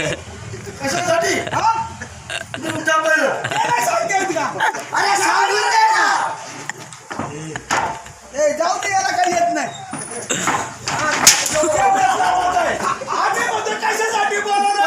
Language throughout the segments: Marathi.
कशासाठी? अरे सांगून दे ना! ए जाऊ दे याला काही येत नाही. कशासाठी बोलवलं?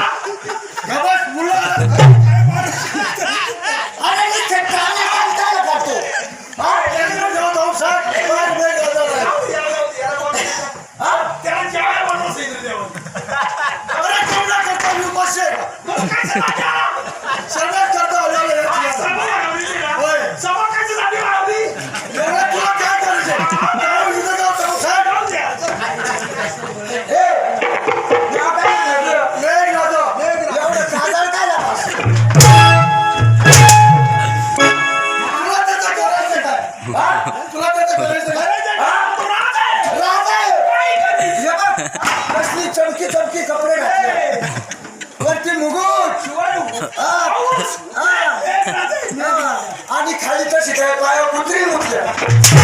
तुला चमकी चमकी कपडे घातले वरती मुगुट आणि खाली तशी काय पाया कुत्री उठल्या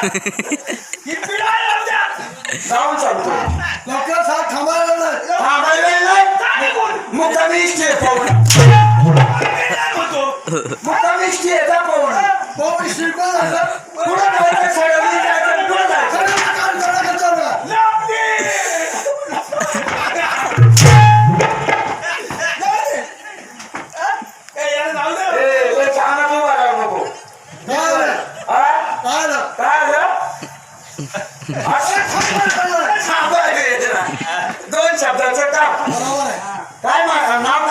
जाऊन सांगतो डॉक्टर साहेब थांबायला नाही. थांबायला नाही. मुक्कामीच ठेव पाहुणा. दोन शब्दाचं काम बरोबर आहे. काय नाव